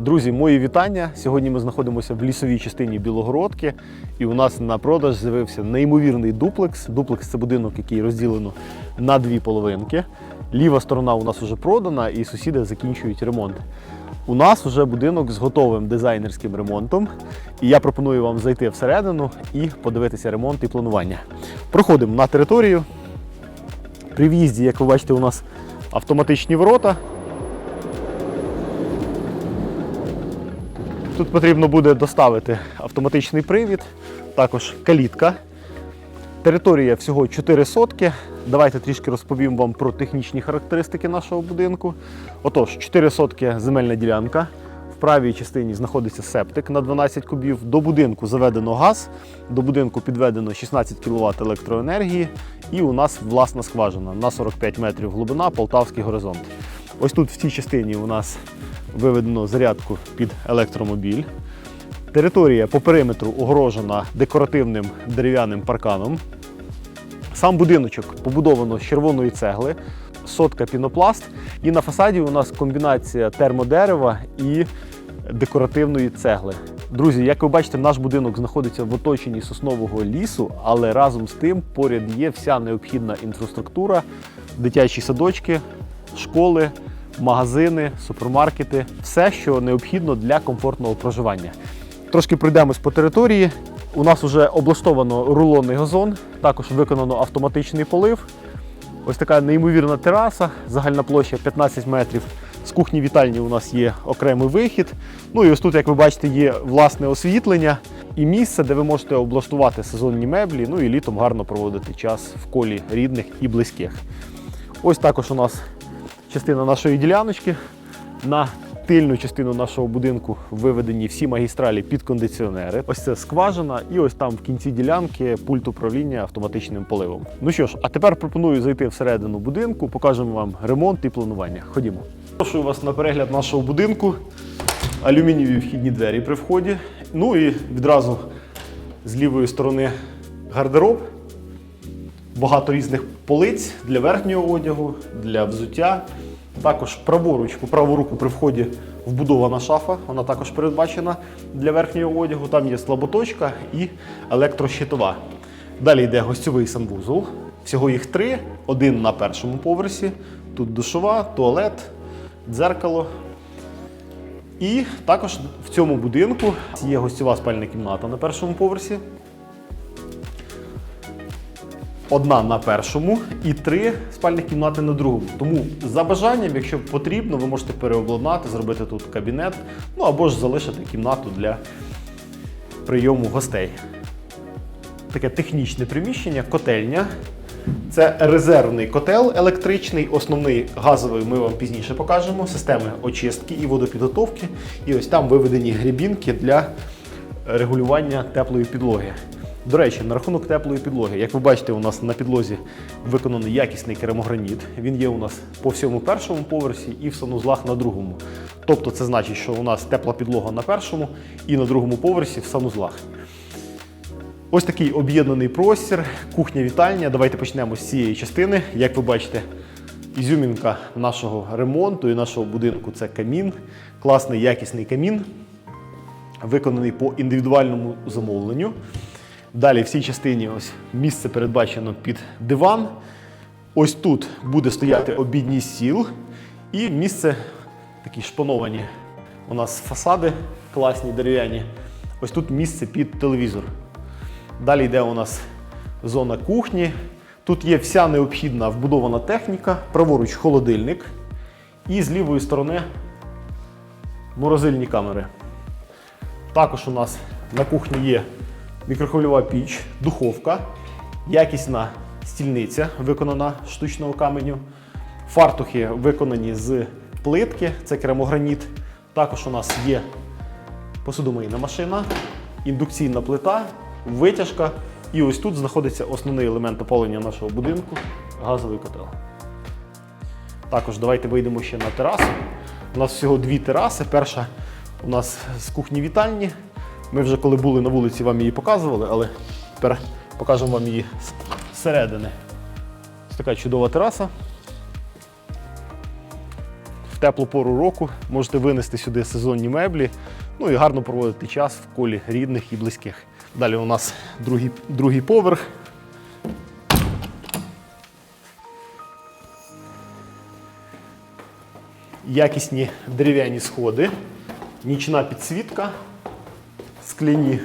Друзі, мої вітання. Сьогодні ми знаходимося в лісовій частині Білогородки, і у нас на продаж з'явився неймовірний дуплекс. Дуплекс це будинок, який розділено на дві половинки. Ліва сторона у нас вже продана, і сусіди закінчують ремонт. У нас вже будинок з готовим дизайнерським ремонтом, і я пропоную вам зайти всередину і подивитися ремонт і планування. Проходимо на територію. При в'їзді, як ви бачите, у нас автоматичні ворота. Тут потрібно буде доставити автоматичний привід, також калітка. Територія всього 4 сотки. Давайте трішки розповім вам про технічні характеристики нашого будинку. Отож, 4 сотки земельна ділянка. В правій частині знаходиться септик на 12 кубів. До будинку заведено газ, до будинку підведено 16 кВт електроенергії. І у нас власна скважина на 45 метрів глибина, полтавський горизонт. Ось тут в цій частині у нас виведено зарядку під електромобіль. Територія по периметру огорожена декоративним дерев'яним парканом. Сам будиночок побудовано з червоної цегли, сотка пінопласт. І на фасаді у нас комбінація термодерева і декоративної цегли. Друзі, як ви бачите, наш будинок знаходиться в оточенні соснового лісу, але разом з тим поряд є вся необхідна інфраструктура, дитячі садочки, школи, магазини, супермаркети, все, що необхідно для комфортного проживання. Трошки пройдемось по території. У нас вже облаштовано рулонний газон, також виконано автоматичний полив. Ось така неймовірна тераса, загальна площа 15 метрів. З кухні вітальні у нас є окремий вихід. Ну і ось тут, як ви бачите, є власне освітлення і місце, де ви можете облаштувати сезонні меблі, ну і літом гарно проводити час в колі рідних і близьких. Ось також у нас частина нашої діляночки. На тильну частину нашого будинку виведені всі магістралі під кондиціонери. Ось це скважина, і ось там в кінці ділянки пульт управління автоматичним поливом. Ну що ж, а тепер пропоную зайти всередину будинку, покажемо вам ремонт і планування. Ходімо. Прошу вас на перегляд нашого будинку. Алюмінієві вхідні двері при вході. Ну і відразу з лівої сторони гардероб. Багато різних полиць для верхнього одягу, для взуття. Також праворуч, по праву руку при вході вбудована шафа, вона також передбачена для верхнього одягу. Там є слаботочка і електрощитова. Далі йде гостьовий санвузол. Всього їх три: один на першому поверсі. Тут душова, туалет, дзеркало. І також в цьому будинку є гостьова спальна кімната на першому поверсі. Одна на першому і три спальні кімнати на другому. Тому за бажанням, якщо потрібно, ви можете переобладнати, зробити тут кабінет, ну або ж залишити кімнату для прийому гостей. Таке технічне приміщення, котельня. Це резервний котел електричний, основний газовий ми вам пізніше покажемо. Системи очистки і водопідготовки. І ось там виведені грібінки для регулювання теплої підлоги. До речі, на рахунок теплої підлоги, як ви бачите, у нас на підлозі виконаний якісний керамограніт. Він є у нас по всьому першому поверсі і в санузлах на другому. Тобто це значить, що у нас тепла підлога на першому і на другому поверсі в санузлах. Ось такий об'єднаний простір, кухня-вітальня. Давайте почнемо з цієї частини. Як ви бачите, ізюмінка нашого ремонту і нашого будинку це камін. Класний якісний камін, виконаний по індивідуальному замовленню. Далі в цій частині ось місце передбачено під диван. Ось тут буде стояти обідній стіл і місце такі шпановані. У нас фасади класні дерев'яні. Ось тут місце під телевізор. Далі йде у нас зона кухні. Тут є вся необхідна вбудована техніка, праворуч холодильник і з лівої сторони морозильні камери. Також у нас на кухні є мікрохвильова піч, духовка, якісна стільниця, виконана штучного каменю. Фартухи виконані з плитки, це керамограніт. Також у нас є посудомийна машина, індукційна плита, витяжка. І ось тут знаходиться основний елемент опалення нашого будинку газовий котел. Також давайте вийдемо ще на терасу. У нас всього дві тераси. Перша у нас з кухні вітальні. Ми вже коли були на вулиці, вам її показували, але тепер покажемо вам її зсередини. Ось така чудова тераса. В теплу пору року можете винести сюди сезонні меблі, ну і гарно проводити час в колі рідних і близьких. Далі у нас другий, другий поверх. Якісні дерев'яні сходи, нічна підсвітка, скляні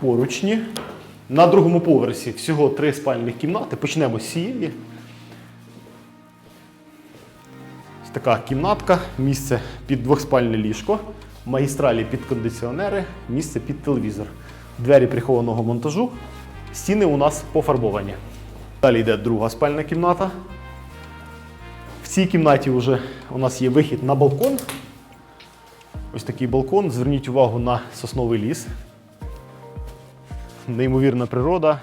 поручні. На другому поверсі всього три спальних кімнати. Почнемо з цієї. Ось така кімнатка, місце під двохспальне ліжко, магістралі під кондиціонери, місце під телевізор, двері прихованого монтажу. Стіни у нас пофарбовані. Далі йде друга спальна кімната. В цій кімнаті вже у нас є вихід на балкон. Ось такий балкон. Зверніть увагу на сосновий ліс. Неймовірна природа.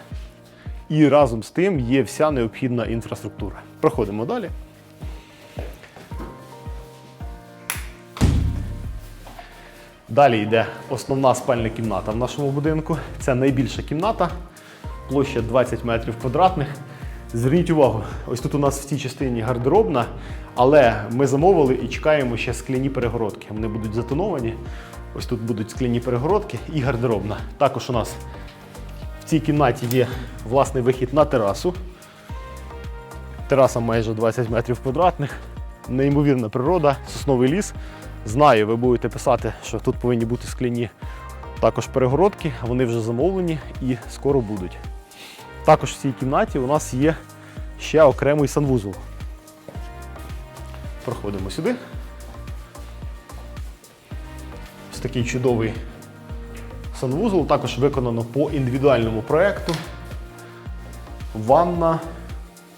І разом з тим є вся необхідна інфраструктура. Проходимо далі. Далі йде основна спальна кімната в нашому будинку. Це найбільша кімната, площа 20 метрів квадратних. Зверніть увагу, ось тут у нас в цій частині гардеробна, але ми замовили і чекаємо ще скляні перегородки. Вони будуть затоновані. Ось тут будуть скляні перегородки і гардеробна. Також у нас в цій кімнаті є власний вихід на терасу. Тераса майже 20 метрів квадратних. Неймовірна природа, сосновий ліс. Знаю, ви будете писати, що тут повинні бути скляні також перегородки, вони вже замовлені і скоро будуть. Також в цій кімнаті у нас є ще окремий санвузол. Проходимо сюди. Ось такий чудовий санвузол, також виконано по індивідуальному проєкту. Ванна,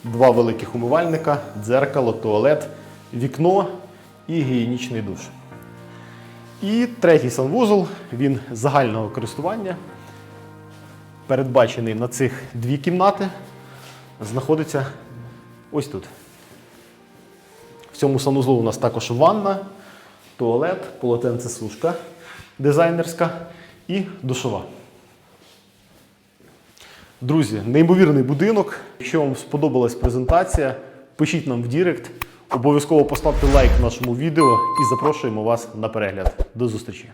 два великих умивальника, дзеркало, туалет, вікно і гігієнічний душ. І третій санвузол, він загального користування, передбачений на цих дві кімнати, знаходиться ось тут. В цьому санузлу у нас також ванна, туалет, полотенце-сушка дизайнерська і душова. Друзі, неймовірний будинок. Якщо вам сподобалась презентація, пишіть нам в Дірект. Обов'язково поставте лайк нашому відео і запрошуємо вас на перегляд. До зустрічі!